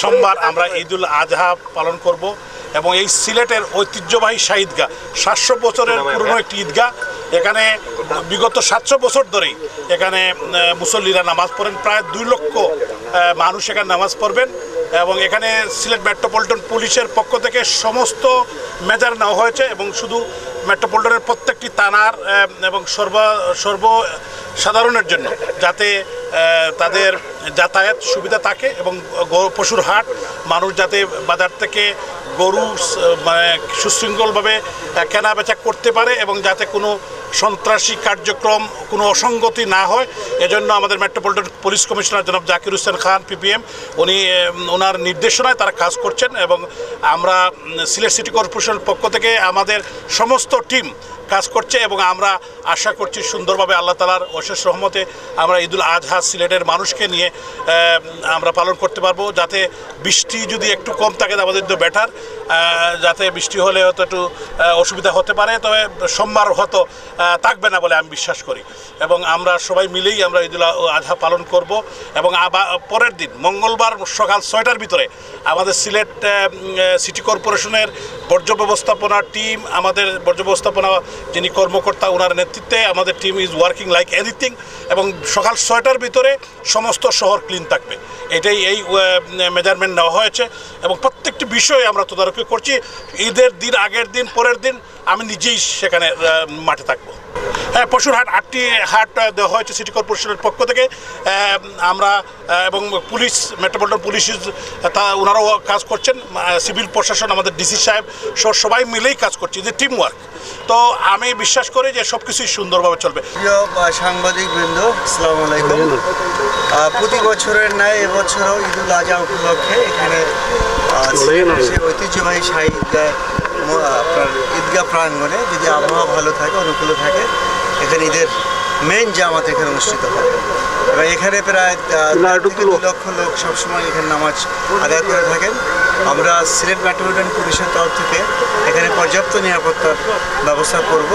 সোমবার আমরা ঈদুল আজহা পালন করব এবং এই সিলেটের ঐতিহ্যবাহী শাহ ঈদগাহ সাতশো বছরের পুরনো একটি ঈদগাহ। এখানে বিগত সাতশো বছর ধরেই এখানে মুসল্লিরা নামাজ পড়েন। প্রায় দুই লক্ষ মানুষ এখানে নামাজ পড়বেন এবং এখানে সিলেট মেট্রোপলিটন পুলিশের পক্ষ থেকে সমস্ত মেজার নেওয়া হয়েছে এবং শুধু মেট্রোপলিটনের প্রত্যেকটি আহ, এবং সর্ব সর্ব সাধারণের জন্য যাতে তাদের যাতায়াত সুবিধা থাকে এবং পশুর হাট, মানুষ যাতে বাজার থেকে গরু মানে সুশৃঙ্খলভাবে কেনা বেচা করতে পারে এবং যাতে কোনো সন্ত্রাসী কার্যক্রম, কোনো অসঙ্গতি না হয়। এজন্য আমাদের মেট্রোপলিটন পুলিশ কমিশনার জনাব জাকির হোসেন খান পিপিএম উনি ওনার নির্দেশনায় তারা কাজ করছেন এবং আমরা সিলেট সিটি কর্পোরেশনের পক্ষ থেকে আমাদের সমস্ত টিম কাজ করছে এবং আমরা আশা করছি সুন্দরভাবে আল্লাহ তালার অশেষ রহমতে আমরা ঈদুল আজহা সিলেটের মানুষকে নিয়ে আমরা পালন করতে পারব, যাতে বৃষ্টি যদি একটু কম থাকে আমাদের তো বেটার যাতে বৃষ্টি হলে হয়তো একটু অসুবিধা হতে পারে, তবে সোমবার হয়তো থাকবে না বলে আমি বিশ্বাস করি। এবং আমরা সবাই মিলেই আমরা ঈদুল আজহা পালন করব এবং পরের দিন, মঙ্গলবার সকাল ছয়টার ভিতরে আমাদের সিলেট সিটি কর্পোরেশনের বর্জ্য ব্যবস্থাপনা টিম আমাদের বর্জ্য ব্যবস্থাপনা যিনি কর্মকর্তা ওনার নেতৃত্বে আমাদের team is working like anything এবং সকাল ছয়টার ভিতরে সমস্ত শহর ক্লিন থাকবে। এটাই এই মেজারমেন্ট নেওয়া হয়েছে এবং প্রত্যেকটি বিষয়ে আমরা তদারকি করছি। ঈদের দিন, আগের দিন, পরের দিন আমি নিজেই সেখানে মাঠে থাকব। হ্যাঁ পশুর হাট আটটি হাট দেওয়া হয়েছে সিটি কর্পোরেশনের পক্ষ থেকে। আমরা এবং পুলিশ মেট্রোপলিটন পুলিশ, তা ওনারাও কাজ করছেন। সিভিল প্রশাসন, আমাদের ডিসি সাহেব সবাই মিলেই কাজ করছে। যে টিম ওয়ার্ক তো আমি বিশ্বাস করি যে সব কিছুই সুন্দরভাবে চলবে। প্রিয় সাংবাদিক বৃন্দ আসসালামু আলাইকুম প্রতি বছরের ন্যায় এবছরও ঈদুল আজহা উপলক্ষে এখানে ঐতিহ্যবাহী শাহী ঈদগাহ ম- আপনার ঈদগাহ প্রাঙ্গণে যদি আবহাওয়া ভালো থাকে অনুকূল থাকে এখানে ঈদের মেন জামাত এখানে অনুষ্ঠিত হয়। এবং এখানে প্রায় দুই লক্ষ লোক সবসময় এখানে নামাজ আদায় করে থাকেন। আমরা সিলেট মেট্রোপলিটন পুলিশের তরফ থেকে এখানে পর্যাপ্ত নিরাপত্তার ব্যবস্থা করব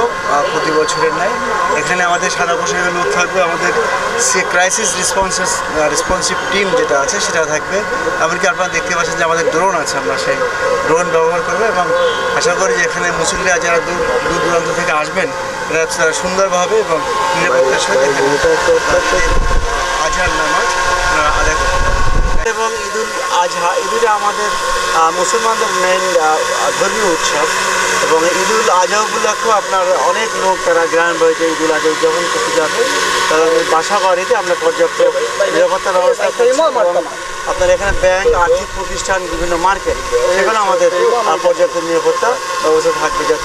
প্রতি বছরের ন্যায় এখানে আমাদের সাদা পোশাকের লোক থাকবে, আমাদের সে ক্রাইসিস রেসপন্সেস রেসপন্সিভ টিম যেটা আছে, সেটা থাকবে এমনকি আপনারা দেখতে পাচ্ছেন যে আমাদের ড্রোন আছে, আমরা সেই ড্রোন ব্যবহার করব এবং আশা করি যে এখানে মুসলিমরা যারা দূর দূর দূরান্ত থেকে আসবেন, এরা সুন্দরভাবে এবং নিরাপত্তার এখানে আজহার নামাজ আদায় করতে। এবং ঈদুল আজহা ঈদুল আমাদের মুসলমানদের মেন ধর্মীয় উৎসব। এবং ঈদুল আজহা উপলক্ষেও আপনার অনেক লোক তারা গ্রাম বাড়িতে ঈদুল আজহা উদযাপন করতে যাবে। তারা বাসা বাড়িতে আমরা পর্যাপ্ত নিরাপত্তা ব্যবস্থা আপনার এখানে ব্যাংক আর্থিক প্রতিষ্ঠান বিভিন্ন মার্কেট সেখানে আমাদের পর্যাপ্ত নিরাপত্তা ব্যবস্থা থাকবে